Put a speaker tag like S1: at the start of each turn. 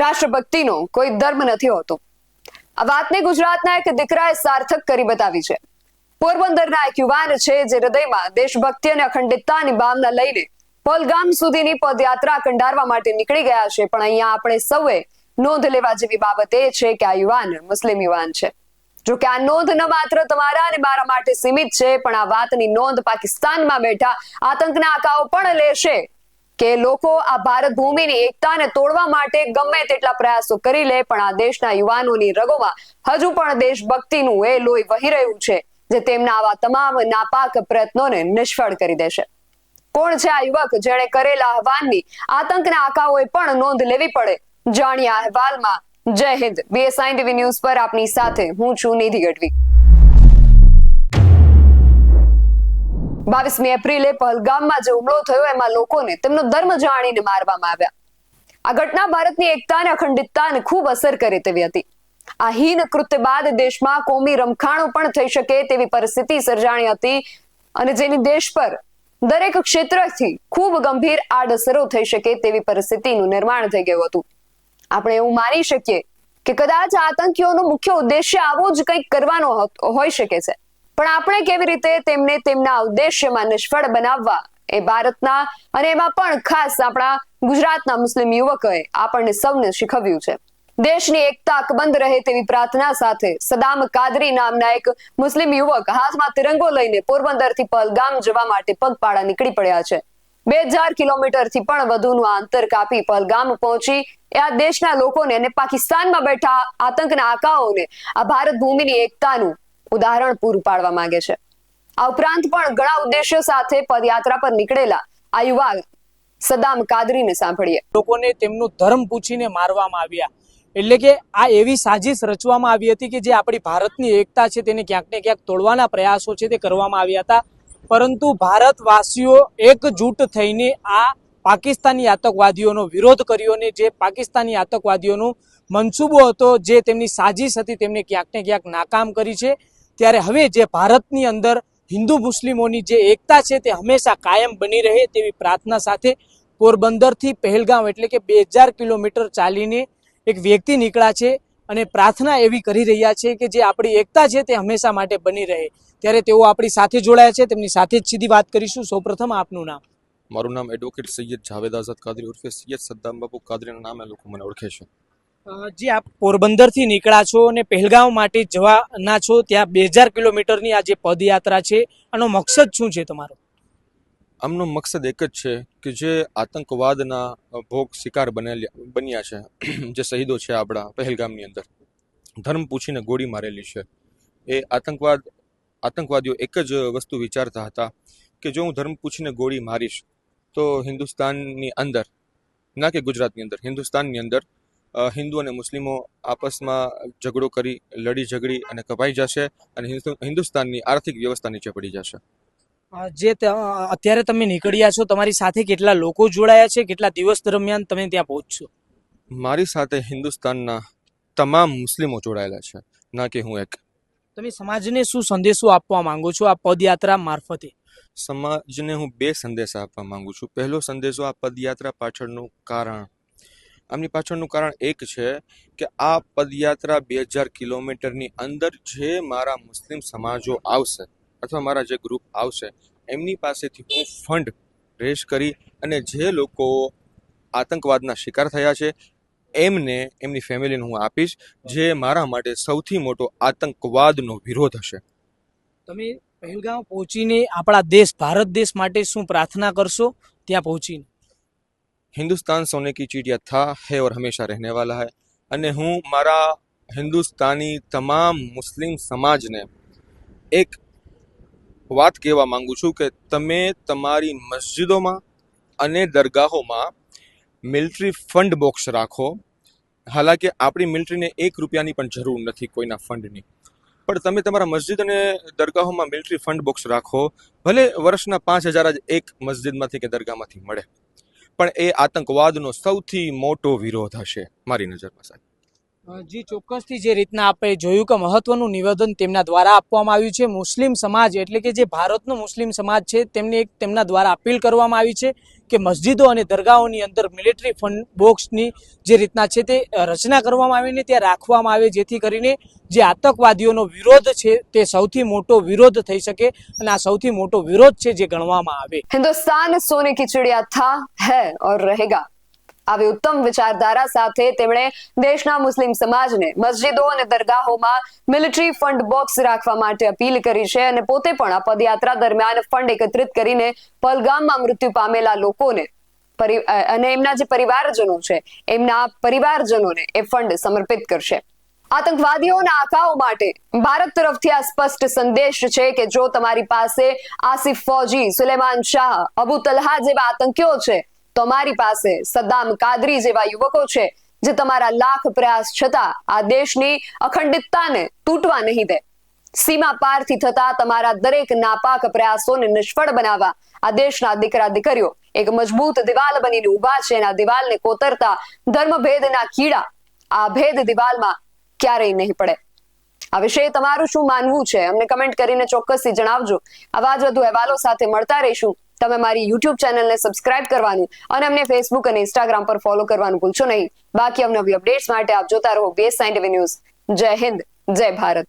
S1: રાષ્ટ્રભક્તિનો કોઈ ધર્મ નથી હોતો. આ વાતને ગુજરાતના એક દીકરાએ સાર્થક કરી બતાવી છે. પોરબંદરના એક યુવાન છે જે હૃદયમાં દેશભક્તિ અને અખંડિતતાની ભાવના લઈને પોલગામ સુધીની પદયાત્રા કંડારવા માટે નીકળી ગયા છે. પણ અહીંયા આપણે સૌએ નોંધ લેવા જેવી બાબત એ છે કે આ યુવાન મુસ્લિમ યુવાન છે. જો કે આ નોંધ ન માત્ર તમારા અને મારા માટે સીમિત છે, પણ આ વાતની નોંધ પાકિસ્તાનમાં બેઠા આતંકના આકાઓ પણ લેશે. કે લોકો આ ભારત ભૂમિની એકતાને તોડવા માટે ગમે તેટલા પ્રયાસો કરી લે, પણ આ દેશના યુવાનોની રગોમાં હજુ પણ દેશભક્તિનું એ લોહી વહી રહ્યું છે, જે તેમના આવા તમામ નાપાક પ્રયત્નોને નિષ્ફળ કરી દેશે. કોણ છે આ યુવક જેણે કરેલા આહવાનની? આતંકના આકાઓએ પણ નોંધ લેવી પડે. જાણીએ અહેવાલમાં. જય હિન્દ. બીએસઆઈ ટીવી ન્યૂઝ પર આપની સાથે હું છું નિધિ ગઢવી. બાવીસમી એપ્રિલે પહલગામમાં જે હુમલો થયો, એમાં લોકોને તેમનો ધર્મ જાણીને મારવામાં આવ્યા. આ ઘટના ભારતની એકતા અને અખંડિતતાને ખૂબ અસર કરે તેવી હતી. આ હીન કૃત્ય બાદ દેશમાં કોમી રમખાણો પણ થઈ શકે તેવી પરિસ્થિતિ સર્જાણી હતી અને જેની દેશ પર દરેક ક્ષેત્રથી ખૂબ ગંભીર આડઅસરો થઈ શકે તેવી પરિસ્થિતિનું નિર્માણ થઈ ગયું હતું. આપણે એવું માની શકીએ કે કદાચ આતંકીઓનો મુખ્ય ઉદ્દેશ્ય આવો જ કંઈક કરવાનો હોઈ શકે છે. પણ આપણે કેવી રીતે તેમને તેમના ઉદ્દેશ્યમાં નિષ્ફળ બનાવવા એ ભારતના અને એમાં પણ ખાસ આપણા ગુજરાતના મુસ્લિમ યુવકોએ આપણને સૌને શીખવ્યું છે. દેશની એકતા અકબંધ રહે તેવી પ્રાર્થના સાથે સદામ કાદરી નામના એક મુસ્લિમ યુવક હાથમાં તિરંગો લઈને પોરબંદરથી પહલગામ જવા માટે પગપાળા નીકળી પડ્યા છે. બે હજાર કિલોમીટરથી પણ વધુનું અંતર કાપી પહલગામ પહોંચી આ દેશના લોકોને અને પાકિસ્તાનમાં બેઠા આતંકના આકાઓને આ ભારત ભૂમિની એકતાનું ઉદાહરણ પૂરું પાડવા માંગે છે. આ ઉપરાંત પણ ઘણા ઉદ્દેશ્યો સાથે પદયાત્રા પર નીકળેલા આ યુવા સદામ કાદરીને સાંભળીએ.
S2: લોકોને તેમનું ધર્મ પૂછીને મારવામાં આવ્યા. એટલે કે આ એવી સાજિશ રચવામાં આવી હતી કે જે આપણી ભારતની એકતા છે તેને ક્યાંક ને ક્યાંક તોડવાના પ્રયાસો છે તે કરવામાં આવ્યા હતા. પરંતુ ભારતવાસીઓ એકજૂટ થઈને આ પાકિસ્તાની આતંકવાદીઓનો વિરોધ કર્યો અને જે પાકિસ્તાની આતંકવાદીઓનો મનસૂબો હતો જે તેમની સાજિશ હતી તેમને ક્યાંક ને ક્યાંક નાકામ કરી છે. ત્યારે હવે જે ભારતની અંદર હિન્દુ મુસ્લિમોની જે એકતા છે તે હંમેશા કાયમ બની રહે તેવી પ્રાર્થના સાથે પોરબંદરથી પહેલગામ એટલે કે બે હજાર કિલોમીટર ચાલીને એક વ્યક્તિ નીકળ્યા છે અને પ્રાર્થના એવી કરી રહ્યા છે કે જે આપણી એકતા છે તે હંમેશા માટે બની રહે. ત્યારે તેઓ આપણી સાથે જોડાયા છે, તેમની સાથે જ સીધી વાત કરીશું. સૌપ્રથમ આપનું નામ.
S3: મારું નામ એડવોકેટ સૈયદ જાવેદ આઝાદ કાદરી ઉર્ફે સૈયદ સદ્દામ બાપુ કાદરીના નામે લોકો મને ઓળખે છે.
S2: જે આપ પોરબંદરથી નીકળ્યા છો અને પહેલગામ માટે જવાના છો, ત્યાં બે હજાર કિલોમીટરની આ જે પદયાત્રા છે, આનો મકસદ શું છે તમારો?
S3: આમનો મકસદ એક જ છે કે જે આતંકવાદના ભોગ શિકાર બનેલા બન્યા છે, જે શહીદો છે આપણા પહેલગામની અંદર. ધર્મ પૂછીને ગોળી મારેલી છે. એ આતંકવાદ, આતંકવાદીઓ એક જ વસ્તુ વિચારતા હતા કે જો હું ધર્મ પૂછીને ગોળી મારીશ, તો હિન્દુસ્તાનની અંદર, ના કે ગુજરાતની અંદર, હિન્દુસ્તાનની અંદર હિન્દુ અને મુસ્લિમો આપસમાં ઝઘડો કરી લડી ઝઘડી અને કપાઈ જશે અને હિન્દુ- હિન્દુસ્તાનની આર્થિક વ્યવસ્થા નીચે પડી જશે.
S2: જે અત્યારે તમે નીકળ્યા છો તમારી સાથે કેટલા લોકો જોડાયા છે કેટલા દિવસ દરમિયાન તમે ત્યાં પહોંચશો?
S3: મારી સાથે હિન્દુસ્તાનના તમામ મુસ્લિમો જોડાયેલા છે ના કે હું એક.
S2: તમે સમાજને શું સંદેશો આપવા માંગો છો આ પદયાત્રા મારફતે?
S3: સમાજને હું બે સંદેશા આપવા માંગુ છું. પહેલો સંદેશો આ પદયાત્રા પાછળનું કારણ આમની પાછળનું કારણ એક છે કે આ પદયાત્રા બે હજાર કિલોમીટરની અંદર જે મારા મુસ્લિમ સમાજો આવશે અથવા મારા જે ગ્રુપ આવશે, એમની પાસેથી હું ફંડ રેશ કરી અને જે લોકો આતંકવાદના શિકાર થયા છે, એમને, એમની ફેમિલીને હું આપીશ, જે મારા માટે સૌથી મોટો આતંકવાદનો વિરોધ હશે.
S2: તમે પહેલગામ પહોંચીને આપણા દેશ, ભારત દેશ માટે શું પ્રાર્થના કરશો? ત્યાં પહોંચીને.
S3: हिंदुस्तान सोने की चिड़िया था है और हमेशा रहने वाला है અને હું મારા હિન્દુસ્તાની તમામ મુસ્લિમ સમાજને એક વાત કહેવા માંગુ છું કે તમે તમારી મસ્જિદોમાં અને દરગાહોમાં મિલિટરી ફંડ બોક્સ રાખો હાલાકે આપણી મિલિટરીને એક રૂપિયાની પણ જરૂર નથી કોઈના ફંડની પણ તમે તમારા મસ્જિદ અને દરગાહોમાં મિલિટરી ફંડ બોક્સ રાખો ભલે વર્ષના પાંચ હજાર જ એક મસ્જિદમાંથી કે દરગાહમાંથી મળે પણ એ આતંકવાદનો સૌથી મોટો વિરોધ હશે. મારી નજરમાં સાહેબ.
S2: જી, ચોક્કસથી જે રીતના આપણે જોયું કે મહત્વનું નિવેદન તેમના દ્વારા આપવામાં આવ્યું છે, મુસ્લિમ સમાજ એટલે કે જે ભારતનો મુસ્લિમ સમાજ છે, તેમને એક તેમના દ્વારા અપીલ કરવામાં આવી છે કે મસ્જિદો અને દરગાહોની અંદર મિલિટરી ફંડ બોક્સની જે રીતના છે તે રચના કરવામાં આવે ને ત્યાં રાખવામાં આવે, જેથી કરીને જે આતંકવાદીઓનો વિરોધ છે તે સૌથી મોટો વિરોધ થઈ શકે અને આ સૌથી મોટો વિરોધ છે જે ગણવામાં આવે.
S1: હિન્દુસ્તાન સોને કી થા હૈ ઓર રહેગા. આવી ઉત્તમ વિચારધારા સાથે તેમણે દેશના મુસ્લિમ સમાજને મસ્જિદો અને દરગાહોમાં મિલિટરી ફંડ બોક્સ રાખવા માટે અપીલ કરી છે અને પોતે પણ આ પદયાત્રા દરમિયાન ફંડ એકત્રિત કરીને પલગામમાં મૃત્યુ પામેલા લોકોને અને એમના જે પરિવારજનો છે, એમના પરિવારજનોને એ ફંડ સમર્પિત કરશે. આતંકવાદીઓના આકાઓ માટે ભારત તરફથી આ સ્પષ્ટ સંદેશ છે કે જો તમારી પાસે આસિફ ફૌજી, સુલેમાન શાહ, અબુ તલહા જેવા આતંકીઓ છે તો અમારી પાસે સદ્દામ કાદરી જેવા યુવકો છે, જે તમારા લાખ પ્રયાસ છતાં આ દેશની અખંડિતતાને તૂટવા નહીં દે. સીમા પારથી થતા તમારા દરેક નાપાક પ્રયાસોને નિષ્ફળ બનાવવા આ દેશના દીકરા દીકરીઓ એક મજબૂત દિવાલ બનીને ઊભા છે એના દિવાલને કોતરતા ધર્મભેદના કીડા આ ભેદ દિવાલમાં ક્યારેય નહીં પડે. આ વિશે તમારું શું માનવું છે? અમને કમેન્ટ કરીને ચોક્કસથી જણાવજો. આવા જ વધુ અહેવાલો સાથે મળતા રહીશું. તમે મારી યુટ્યુબ ચેનલને સબસ્ક્રાઇબ કરવાનું અને અમને ફેસબુક અને ઇન્સ્ટાગ્રામ પર ફોલો કરવાનું ભૂલશો નહીં. બાકી અવનવી અપડેટ્સ માટે આપ જોતા રહો બેસ સાયન્ટિફિક ન્યૂઝ જય હિન્દ, જય ભારત.